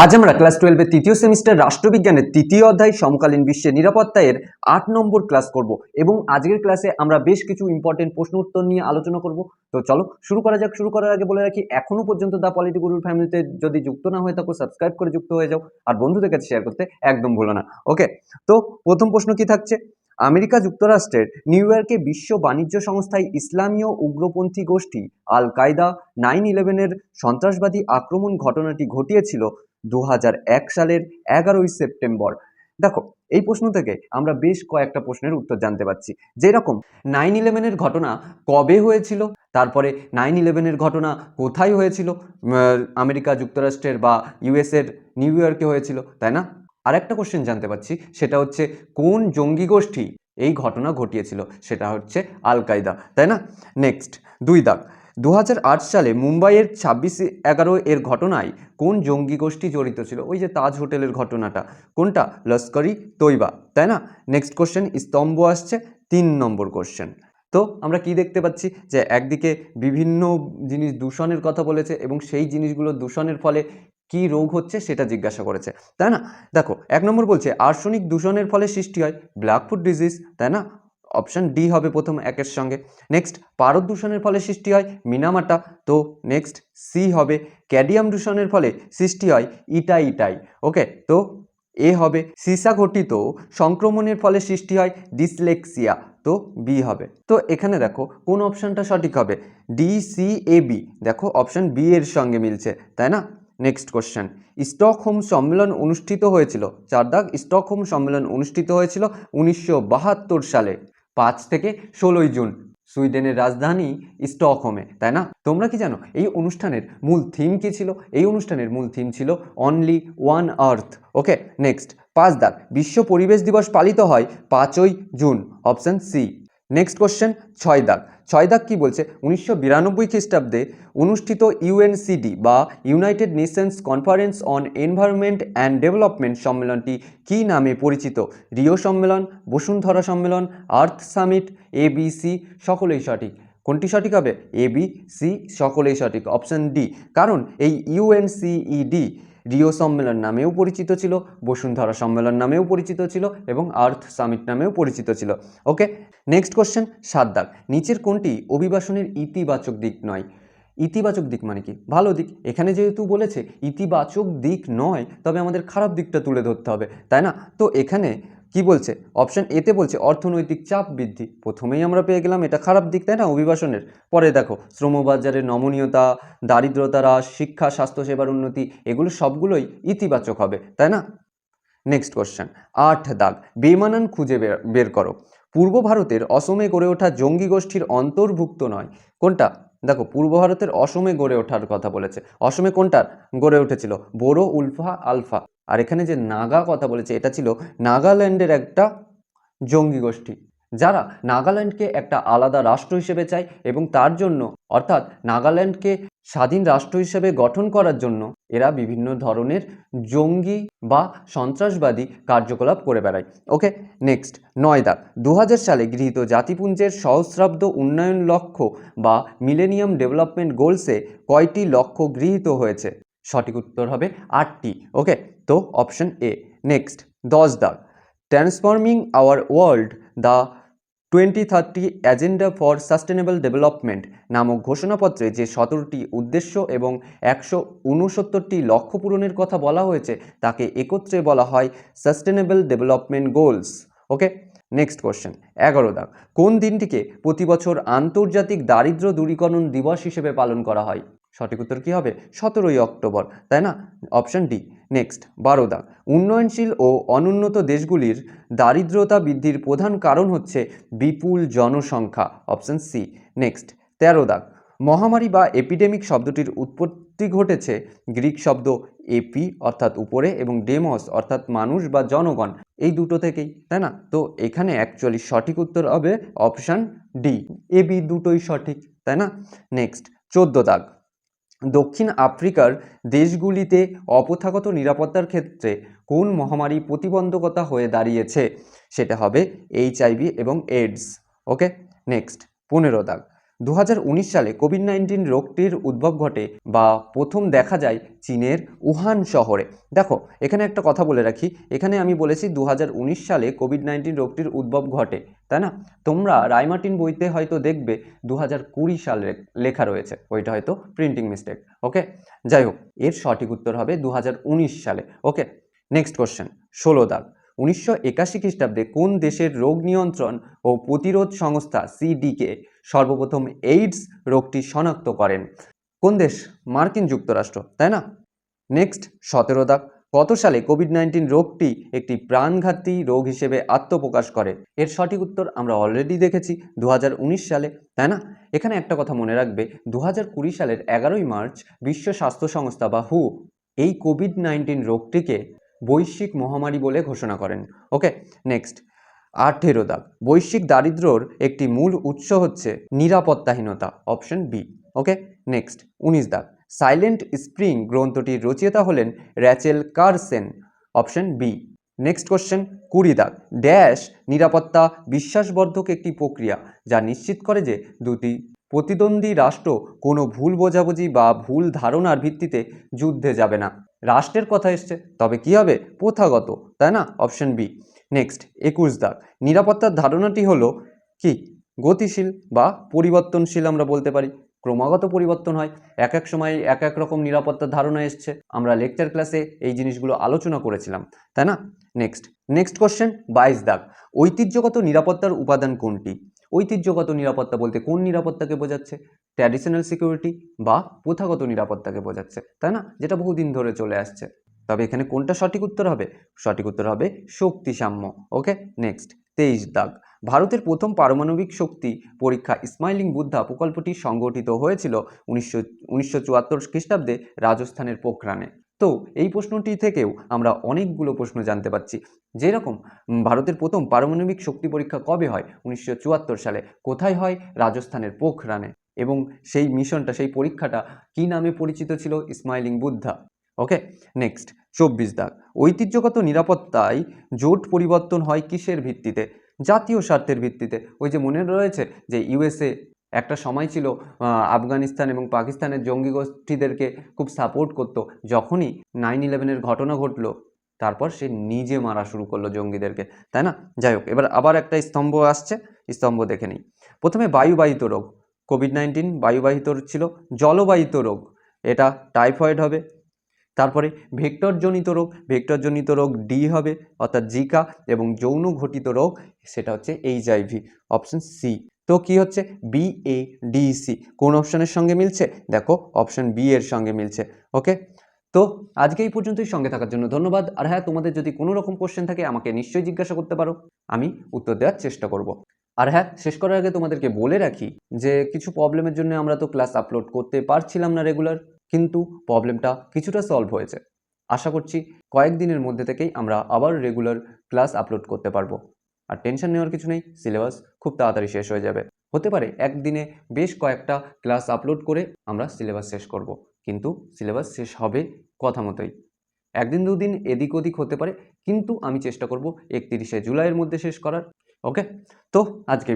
আজ আমরা ক্লাস টুয়েলভের তৃতীয় সেমিস্টার রাষ্ট্রবিজ্ঞানের তৃতীয় অধ্যায় সমকালীন বিশ্বের নিরাপত্তা এর আট নম্বর ক্লাস করব এবং আজকের ক্লাসে আমরা বেশ কিছু ইম্পর্টেন্ট প্রশ্ন উত্তর নিয়ে আলোচনা করব। তো চলো, শুরু করা যাক। শুরু করার আগে বলে রাখি, এখনও পর্যন্ত দা পলিটি গুরুর ফ্যামিলিতে যদি যুক্ত না হয়ে থাকো সাবস্ক্রাইব করে যুক্ত হয়ে যাও। আর বন্ধুদের কাছে শেয়ার করতে একদম ভুলো না। ওকে তো প্রথম প্রশ্ন কি থাকছে? আমেরিকা যুক্তরাষ্ট্রের নিউ ইয়র্কে বিশ্ব বাণিজ্য সংস্থায় ইসলামীয় উগ্রপন্থী গোষ্ঠী আল কায়দা নাইন ইলেভেনের সন্ত্রাসবাদী আক্রমণ ঘটনাটি ঘটিয়েছিল দু সালের এগারোই সেপ্টেম্বর। দেখো, এই প্রশ্ন থেকে আমরা বেশ কয়েকটা প্রশ্নের উত্তর জানতে পারছি। যেরকম নাইন ইলেভেনের ঘটনা কবে হয়েছিল? তারপরে নাইন ইলেভেনের ঘটনা কোথায় হয়েছিল? আমেরিকা যুক্তরাষ্ট্রের বা ইউএসের নিউ ইয়র্কে হয়েছিল, তাই না? আরেকটা কোশ্চেন জানতে পারছি, সেটা হচ্ছে কোন জঙ্গি গোষ্ঠী এই ঘটনা ঘটিয়েছিল? সেটা হচ্ছে আল কায়দা তাই না? নেক্সট দুই দাগ। দু হাজার আট সালে মুম্বাইয়ের ছাব্বিশে এগারো এর ঘটনায় কোন জঙ্গি গোষ্ঠী জড়িত ছিল? ওই যে তাজ হোটেলের ঘটনাটা। কোনটা? লস্করি তৈবা। তাই না? নেক্সট কোশ্চেন স্তম্ভ আসছে তিন নম্বর কোশ্চেন তো আমরা কি দেখতে পাচ্ছি? যে একদিকে বিভিন্ন জিনিস দূষণের কথা বলেছে এবং সেই জিনিসগুলো দূষণের ফলে কি রোগ হচ্ছে সেটা জিজ্ঞাসা করেছে। তাই না? দেখো, এক নম্বর বলছে, আর্সনিক দূষণের ফলে সৃষ্টি হয় ব্ল্যাকফুট ডিজিজ। তাই না? অপশন ডি হবে প্রথম একের সঙ্গে। নেক্সট পারদ দূষণের ফলে সৃষ্টি হয় মিনামাটা। তো নেক্সট সি হবে ক্যাডিয়াম দূষণের ফলে সৃষ্টি হয় ইটাই ইটাই ওকে তো এ হবে সিসা ঘটিত সংক্রমণের ফলে সৃষ্টি হয় ডিসলেক্সিয়া। তো বি হবে। তো এখানে দেখো কোন অপশানটা সঠিক হবে? ডি সি এ বি দেখো অপশান বি এর সঙ্গে মিলছে, তাই না? নেক্সট কোশ্চেন স্টকহোম সম্মেলন অনুষ্ঠিত হয়েছিল। চার দাগ স্টকহোম সম্মেলন অনুষ্ঠিত হয়েছিল উনিশশো বাহাত্তর সালে। পাঁচ থেকে ষোলোই জুন, সুইডেনের রাজধানী স্টকহোমে, তাই না? তোমরা কি জানো, এই অনুষ্ঠানের মূল থিম কি ছিল? এই অনুষ্ঠানের মূল থিম ছিল only one earth okay next পাঁচ দাগ, বিশ্ব পরিবেশ দিবস পালিত হয় পাঁচই June option C next question ছয় দাগ ছয় দাগ কি বলছে? উনিশশো বিরানব্বই খ্রিস্টাব্দে অনুষ্ঠিত ইউএনসিডি বা United Nations Conference on Environment and Development সম্মেলনটি কী নামে পরিচিত? রিও সম্মেলন, বসুন্ধরা সম্মেলন, আর্থ সামিট এবিসি সকলেই সঠিক। কোনটি সঠিক হবে? এ বি সি সকলেই সঠিক, অপশন ডি। কারণ এই ইউএনসিইডি রিও সম্মেলন নামেও পরিচিত ছিল, বসুন্ধরা সম্মেলন নামেও পরিচিত ছিল এবং আর্থ সামিট নামেও পরিচিত ছিল। ওকে নেক্সট কোশ্চেন সাত দাগ। নিচের কোনটি অভিবাসনের ইতিবাচক দিক নয়? ইতিবাচক দিক মানে কি? ভালো দিক। এখানে যেহেতু বলেছে, ইতিবাচক দিক নয়, তবে আমাদের খারাপ দিকটা তুলে ধরতে হবে, তাই না? তো এখানে কি বলছে? অপশন এতে বলছে, অর্থনৈতিক চাপ বৃদ্ধি। প্রথমেই আমরা পেয়ে গেলাম, এটা খারাপ দিক, তাই না? অভিবাসনের। পরে দেখো শ্রমবাজারের নমনীয়তা, দারিদ্রতা হ্রাস, শিক্ষা, স্বাস্থ্যসেবার উন্নতি, এগুলো সবগুলোই ইতিবাচক হবে, তাই না? নেক্সট কোশ্চেন আট দাগ বেমানান খুঁজে বের করো। পূর্ব ভারতের অসমে গড়ে ওঠা জঙ্গি গোষ্ঠীর অন্তর্ভুক্ত নয়। কোনটা? দেখো, পূর্ব ভারতের অসমে গড়ে ওঠার কথা বলেছে। অসমে কোনটার? গড়ে উঠেছিল বোরো উলফা, আলফা। আর এখানে যে নাগা কথা বলেছে, এটা ছিল নাগাল্যান্ডের একটা জঙ্গি গোষ্ঠী, যারা নাগাল্যান্ডকে একটা আলাদা রাষ্ট্র হিসেবে চায় এবং তার জন্য, অর্থাৎ নাগাল্যান্ডকে স্বাধীন রাষ্ট্র হিসেবে গঠন করার জন্য এরা বিভিন্ন ধরনের জঙ্গি বা সন্ত্রাসবাদী কার্যকলাপ করে বেড়ায়। ওকে, নেক্সট নয় দাগ দু সালে গৃহীত জাতিপুঞ্জের সহস্রাব্দ উন্নয়ন লক্ষ্য বা মিলেনিয়াম ডেভেলপমেন্ট গোলসে কয়টি লক্ষ্য গৃহীত হয়েছে? সঠিক উত্তর হবে আটটি। ওকে তো অপশন এ নেক্সট দশ দাগ। Transforming our world the twenty thirty agenda for sustainable development নামক ঘোষণাপত্রে যে সতেরোটি উদ্দেশ্য এবং একশো উনসত্তরটি লক্ষ্য পূরণের কথা বলা হয়েছে, তাকে একত্রে বলা হয় sustainable development goals okay next question এগারো দাগ। কোন দিনটিকে প্রতি বছর আন্তর্জাতিক দারিদ্র দূরীকরণ দিবস হিসেবে পালন করা হয়? সঠিক উত্তর কী হবে? সতেরোই অক্টোবর, তাই না? অপশান ডি নেক্সট বারো দাগ উন্নয়নশীল ও অনুন্নত দেশগুলির দারিদ্রতা বৃদ্ধির প্রধান কারণ হচ্ছে বিপুল জনসংখ্যা। অপশন সি নেক্সট তেরো দাগ মহামারী বা এপিডেমিক শব্দটির উৎপত্তি ঘটেছে গ্রিক শব্দ এপি, অর্থাৎ উপরে, এবং ডেমস, অর্থাৎ মানুষ বা জনগণ। এই দুটো থেকেই, তাই না? তো এখানে অ্যাকচুয়ালি সঠিক উত্তর হবে অপশান ডি এ বি দুটোই সঠিক, তাই না? নেক্সট চোদ্দ দাগ। দক্ষিণ আফ্রিকার দেশগুলিতে অপথাগত নিরাপত্তার ক্ষেত্রে কোন মহামারী প্রতিবন্ধকতা হয়ে দাঁড়িয়েছে? সেটা হবে এইচআইভি এবং এইডস। ওকে, নেক্সট, পনেরো দাগ। দু হাজার উনিশ সালে কোভিড নাইন্টিন রোগটির উদ্ভব ঘটে বা প্রথম দেখা যায় চীনের উহান শহরে। দেখো, এখানে একটা কথা বলে রাখি। এখানে আমি বলেছি দু হাজার উনিশ সালে কোভিড নাইন্টিন রোগটির উদ্ভব ঘটে, তাই না? তোমরা রায়মার্টিন বইতে হয়তো দেখবে দু কুড়ি সালে লেখা রয়েছে, ওইটা হয়তো প্রিন্টিং মিস্টেক ওকে যাই হোক, এর সঠিক উত্তর হবে দু হাজার উনিশ সালে ওকে নেক্সট কোশ্চেন ষোলো দাগ। উনিশশো একাশি খ্রিস্টাব্দে কোন দেশের রোগ নিয়ন্ত্রণ ও প্রতিরোধ সংস্থা সিডিকে সর্বপ্রথম এইডস রোগটি শনাক্ত করেন? কোন দেশ? মার্কিন যুক্তরাষ্ট্র, তাই না? নেক্সট সতেরো দাগ, কত সালে কোভিড নাইন্টিন রোগটি একটি প্রাণঘাতী রোগ হিসেবে আত্মপ্রকাশ করে? এর সঠিক উত্তর আমরা অলরেডি দেখেছি দু হাজার উনিশ সালে, তাই না? এখানে একটা কথা মনে রাখবে দু সালের এগারোই মার্চ বিশ্ব স্বাস্থ্য সংস্থা বা হু এই কোভিড নাইন্টিন রোগটিকে বৈশ্বিক মহামারী বলে ঘোষণা করেন। Okay, next. আঠেরো দাগ বৈশ্বিক দারিদ্র্যর একটি মূল উৎস হচ্ছে নিরাপত্তাহীনতা, অপশন বি। Okay, next. উনিশ দাগ সাইলেন্ট স্প্রিং গ্রন্থটির রচয়িতা হলেন Rachel Carson, option B. Next question কুড়ি দাগ ড্যাশ নিরাপত্তা বিশ্বাসবর্ধক একটি প্রক্রিয়া যা নিশ্চিত করে যে দুটি প্রতিদ্বন্দ্বী রাষ্ট্র কোনো ভুল বোঝাবুঝি বা ভুল ধারণার ভিত্তিতে যুদ্ধে যাবে না। রাষ্ট্রের কথা এসছে। তবে কি হবে? প্রথাগত, তাই না? Option B. নেক্সট, একুশ দাগ। নিরাপত্তার ধারণাটি হলো কি? গতিশীল বা পরিবর্তনশীল আমরা বলতে পারি। ক্রমাগত পরিবর্তন হয়। এক এক সময় এক এক রকম নিরাপত্তার ধারণা এসছে। আমরা লেকচার ক্লাসে এই জিনিসগুলো আলোচনা করেছিলাম, তাই না? নেক্সট নেক্সট কোশ্চেন বাইশ দাগ। ঐতিহ্যগত নিরাপত্তার উপাদান কোনটি? ঐতিহ্যগত নিরাপত্তা বলতে কোন নিরাপত্তাকে বোঝাচ্ছে? ট্র্যাডিশনাল সিকিউরিটি বা প্রথাগত নিরাপত্তাকে বোঝাচ্ছে, তাই না? যেটা বহুদিন ধরে চলে আসছে। তবে এখানে কোনটা সঠিক উত্তর হবে? সঠিক উত্তর হবে শক্তিসাম্য ওকে নেক্সট তেইশ দাগ। ভারতের প্রথম পারমাণবিক শক্তি পরীক্ষা স্মাইলিং বুদ্ধা প্রকল্পটি সংগঠিত হয়েছিল উনিশশো উনিশশো চুয়াত্তর খ্রিস্টাব্দে রাজস্থানের পোখরানে। তো এই প্রশ্নটি থেকেও আমরা অনেকগুলো প্রশ্ন জানতে পারছি। যেরকম ভারতের প্রথম পারমাণবিক শক্তি পরীক্ষা কবে হয়? উনিশশো চুয়াত্তর সালে। কোথায় হয়? রাজস্থানের পোখরানে। এবং সেই মিশনটা, সেই পরীক্ষাটা কী নামে পরিচিত ছিল? স্মাইলিং বুদ্ধা। ওকে, নেক্সট, চব্বিশ দাগ। ঐতিহ্যগত নিরাপত্তায় জোট পরিবর্তন হয় কিসের ভিত্তিতে? জাতীয় স্বার্থের ভিত্তিতে। ওই যে মনে রয়েছে যে ইউএসএ একটা সময় ছিল আফগানিস্তান এবং পাকিস্তানের জঙ্গি গোষ্ঠীদেরকে খুব সাপোর্ট করতো। যখনই নাইন ইলেভেনের ঘটনা ঘটলো, তারপর সে নিজে মারা শুরু করল জঙ্গিদেরকে। তাই না? যাই হোক, এবার আবার একটা স্তম্ভ আসছে। স্তম্ভ দেখে নিই। প্রথমে বায়ুবাহিত রোগ। কোভিড নাইন্টিন বায়ুবাহিত ছিল জলবাহিত রোগ। এটা টাইফয়েড হবে। তারপরে ভেক্টরজনিত রোগ ভেক্টরজনিত রোগ ডি হবে, অর্থাৎ জিকা এবং যৌন ঘটিত রোগ, সেটা হচ্ছে এইচ এইচআইভি অপশন সি তো কি হচ্ছে? বি এ ডি সি কোন অপশনের সঙ্গে মিলছে? দেখো অপশন বি এর সঙ্গে মিলছে। ওকে তো আজকে এই পর্যন্তই সঙ্গে থাকার জন্য ধন্যবাদ। আর হ্যাঁ তোমাদের যদি কোনো রকম কোশ্চেন থাকে, আমাকে নিশ্চয়ই জিজ্ঞাসা করতে পারো। আমি উত্তর দেওয়ার চেষ্টা করব। আর হ্যাঁ শেষ করার আগে তোমাদেরকে বলে রাখি যে কিছু প্রবলেমের জন্য আমরা তো ক্লাস আপলোড করতে পারছিলাম না রেগুলার কিন্তু প্রবলেমটা কিছুটা সলভ হয়েছে। আশা করছি কয়েকদিনের মধ্যে থেকেই আমরা আবার রেগুলার ক্লাস আপলোড করতে পারব। আর টেনশন নেওয়ার কিছু নেই সিলেবাস খুব তাড়াতাড়ি শেষ হয়ে যাবে। হতে পারে একদিনে বেশ কয়েকটা ক্লাস আপলোড করে আমরা সিলেবাস শেষ করব, কিন্তু সিলেবাস শেষ হবে কথা মতোই। একদিন দুদিন এদিক ওদিক হতে পারে, কিন্তু আমি চেষ্টা করব একতিরিশে জুলাইয়ের মধ্যে শেষ করার। ওকে? তো আজকে